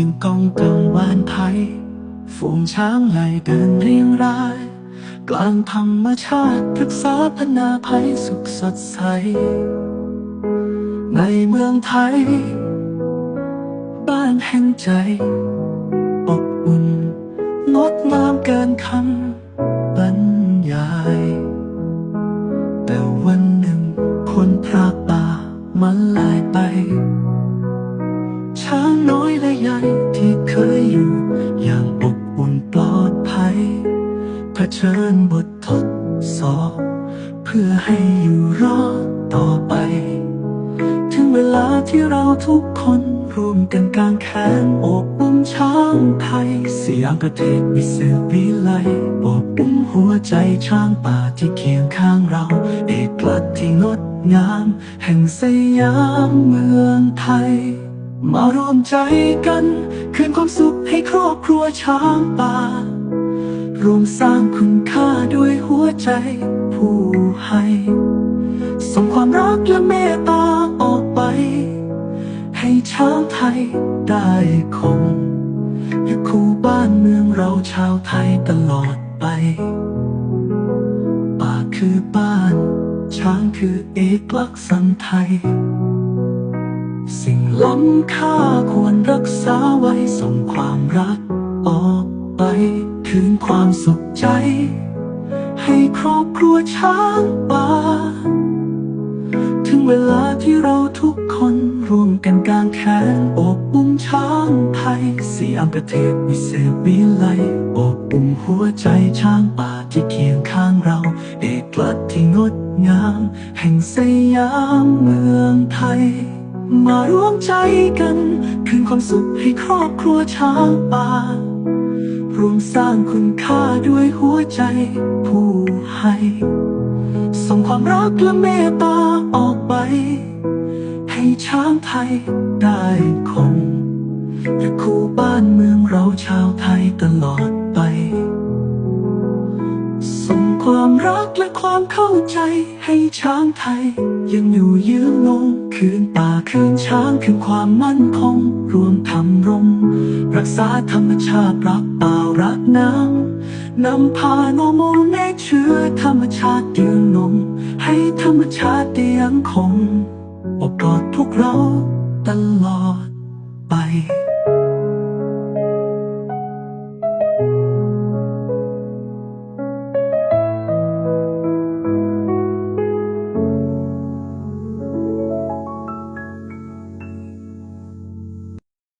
สียงกองกังวานไทยฝูงช้างไหลเดินเรียงราย กลางธรรมชาติพฤกษาพนาภัยสุขสดใส ในเมืองไทย บ้านแห่งใจ อบอุ่นงดงามเกินคำบรรยาย แต่วันหนึ่งคนพรากตามันลายไป ช้างน้อยและใหญ่ที่เคยอยู่อย่างอบอุ่นปลอดภัยเผชิญบททดสอบ เพื่อให้อยู่รอดต่อไป ถึงเวลาที่เราทุกคนร่วมกันกางแขนอบอุ้มช้างไทยเสียงประเทศวิเศษวิไลอบอุ้มหัวใจช้างป่าที่เคียงข้างเรา เอกลักษณ์ที่งดงาม แห่งสยามเมืองไทย มาร่วมใจกัน คืนความสุขให้ครอบครัวช้างป่า รวมสร้างคุณค่าด้วยหัวใจผู้ให้ ส่งความรักและเมตตาออกไป ให้ช้างไทยได้คงอยู่คู่บ้านเมืองเราชาวไทยตลอดไป ป่าคือบ้าน ช้างคือเอกลักษณ์สันไทย สิ่งล้ำค่าควรรักษาไว้ส่งความรัก ออกไปคืนความสุขใจ ให้ครอบครัวช้างป่าถึงเวลาที่เราทุกคนร่วมกันกางแขนอบอุ้มช้างไทยสยามประเทศวิเศษวิไลอบอุ้มหัวใจช้างป่าที่เคียงข้างเรา เอกลักษณ์ที่งดงาม แห่งสยามเมืองไทย มาร่วมใจกัน คืนความสุขให้ครอบครัวช้างป่าร่วมสร้างคุณค่าด้วยหัวใจผู้ให้ ส่งความรักและเมตตาออกไป ให้ช้างไทยได้คงอยู่คู่บ้านเมืองเราชาวไทยตลอด ความรักและความเข้าใจให้ช้างไทย ยังอยู่ยืนงงคืนป่าคืนช้างคืนความมั่นคง รวมทำรง รักษาธรรมชาติรักป่ารักน้ำนำพาโนโมเนเชื้อธรรมชาติยืนงงให้ธรรมชาติได้ยังคงอบกอดพวกเราตลอดไป